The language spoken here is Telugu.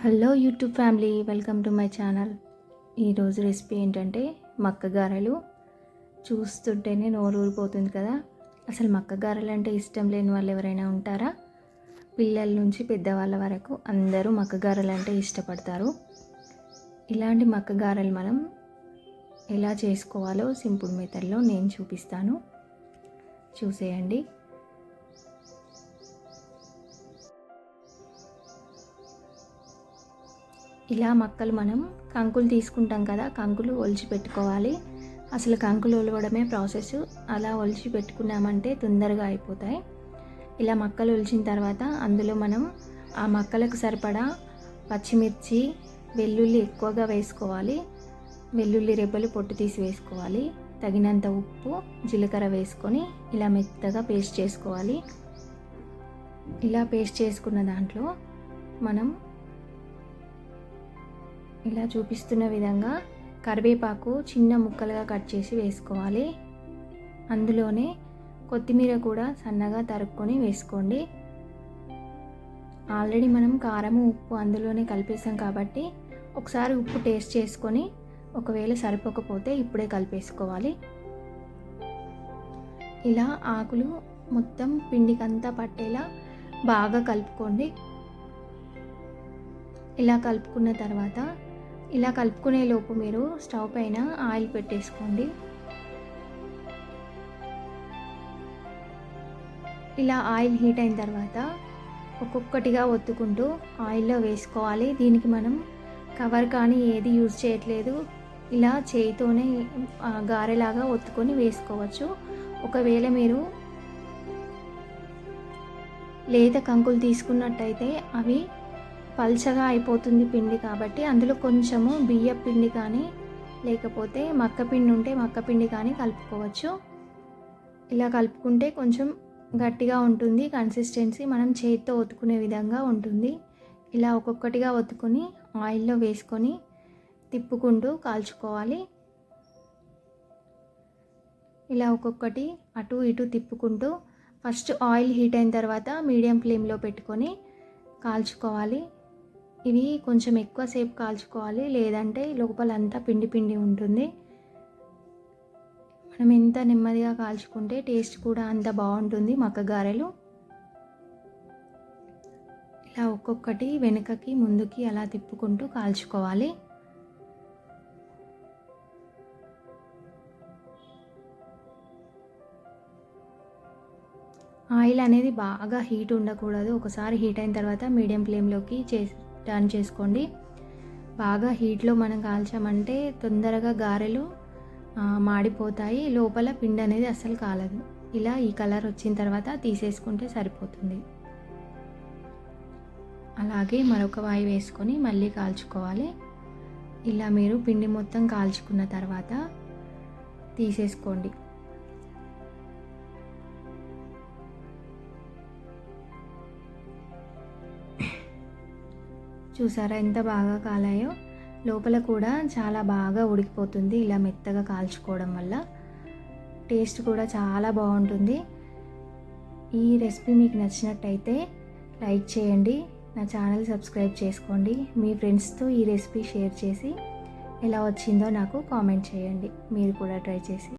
Hello YouTube family welcome to my channel. ఈరోజు రెసిపీ ఏంటంటే మక్క గారెలు చూస్తుంటేనే నోరు ఊరిపోతుంది కదా. అసలు మక్క గారెలు అంటే ఇష్టం లేని వాళ్ళు ఎవరైనా ఉంటారా? పిల్లల నుంచి పెద్దవాళ్ళ వరకు అందరూ మక్క గారెలు అంటే ఇష్టపడతారు. ఇలాంటి మక్క గారెలు మనం ఎలా చేసుకోవాలో సింపుల్ మెథడ్లో నేను చూపిస్తాను. చూసేయండి. ఇలా మక్కలు మనం కంకులు తీసుకుంటాం కదా కంకులు ఒలిచి పెట్టుకోవాలి. అసలు కంకులు ఒలవడమే ప్రాసెస్. అలా ఒలిచి పెట్టుకున్నామంటే తొందరగా అయిపోతాయి. ఇలా మక్కలు ఒలిచిన తర్వాత అందులో మనం ఆ మక్కలకు సరిపడా పచ్చిమిర్చి వెల్లుల్లి ఎక్కువగా వేసుకోవాలి. వెల్లుల్లి రెబ్బలు పొట్టు తీసి వేసుకోవాలి. తగినంత ఉప్పు జీలకర్ర వేసుకొని ఇలా మెత్తగా పేస్ట్ చేసుకోవాలి. ఇలా పేస్ట్ చేసుకున్న దాంట్లో మనం ఇలా చూపిస్తున్న విధంగా కరివేపాకు చిన్న ముక్కలుగా కట్ చేసి వేసుకోవాలి. అందులోనే కొత్తిమీర కూడా సన్నగా తరుక్కొని వేసుకోండి. ఆల్రెడీ మనం కారము ఉప్పు అందులోనే కలిపేసాం కాబట్టి ఒకసారి ఉప్పు టేస్ట్ చేసుకొని ఒకవేళ సరిపోకపోతే ఇప్పుడే కలిపేసుకోవాలి. ఇలా ఆకులు మొత్తం పిండికంతా పట్టేలా బాగా కలుపుకోండి. ఇలా కలుపుకున్న తర్వాత ఇలా కలుపుకునే లోపు మీరు స్టవ్ పైన ఆయిల్ పెట్టేసుకోండి. ఇలా ఆయిల్ హీట్ అయిన తర్వాత ఒక్కొక్కటిగా ఒత్తుకుంటూ ఆయిల్లో వేసుకోవాలి. దీనికి మనం కవర్ కానీ ఏది యూజ్ చేయట్లేదు. ఇలా చేయితోనే గారెలాగా ఒత్తుకొని వేసుకోవచ్చు. ఒకవేళ మీరు లేత కంకులు తీసుకున్నట్టయితే అవి పల్చగా అయిపోతుంది పిండి కాబట్టి అందులో కొంచెము బియ్య పిండి కానీ లేకపోతే మక్క పిండి ఉంటే మక్క పిండి కానీ కలుపుకోవచ్చు. ఇలా కలుపుకుంటే కొంచెం గట్టిగా ఉంటుంది కన్సిస్టెన్సీ మనం చేతితో ఒత్తుకునే విధంగా ఉంటుంది. ఇలా ఒక్కొక్కటిగా ఒత్తుకొని ఆయిల్లో వేసుకొని తిప్పుకుంటూ కాల్చుకోవాలి. ఇలా ఒక్కొక్కటి అటు ఇటు తిప్పుకుంటూ ఫస్ట్ ఆయిల్ హీట్ అయిన తర్వాత మీడియం ఫ్లేమ్లో పెట్టుకొని కాల్చుకోవాలి. ఇవి కొంచెం ఎక్కువసేపు కాల్చుకోవాలి. లేదంటే లోపలంతా పిండి పిండి ఉంటుంది. మనం ఎంత నెమ్మదిగా కాల్చుకుంటే టేస్ట్ కూడా అంత బాగుంటుంది మక్క గారెలు. ఇలా ఒక్కొక్కటి వెనుకకి ముందుకి అలా తిప్పుకుంటూ కాల్చుకోవాలి. ఆయిల్ అనేది బాగా హీట్ ఉండకూడదు. ఒకసారి హీట్ అయిన తర్వాత మీడియం ఫ్లేమ్లోకి చేసి టర్న్ చేసుకోండి. బాగా హీట్లో మనం కాల్చామంటే తొందరగా గారెలు మాడిపోతాయి. లోపల పిండి అనేది అస్సలు కాలదు. ఇలా ఈ కలర్ వచ్చిన తర్వాత తీసేసుకుంటే సరిపోతుంది. అలాగే మరొక వాయి వేసుకొని మళ్ళీ కాల్చుకోవాలి. ఇలా మీరు పిండి మొత్తం కాల్చుకున్న తర్వాత తీసేసుకోండి. చూసారా ఎంత బాగా కాలాయో? లోపల కూడా చాలా బాగా ఉడికిపోతుంది ఇలా మెత్తగా కాల్చుకోవడం వల్ల. టేస్ట్ కూడా చాలా బాగుంటుంది. ఈ రెసిపీ మీకు నచ్చినట్టయితే లైక్ చేయండి నా ఛానల్ సబ్స్క్రైబ్ చేసుకోండి మీ ఫ్రెండ్స్తో ఈ రెసిపీ షేర్ చేసి ఎలా వచ్చిందో నాకు కామెంట్ చేయండి. మీరు కూడా ట్రై చేసి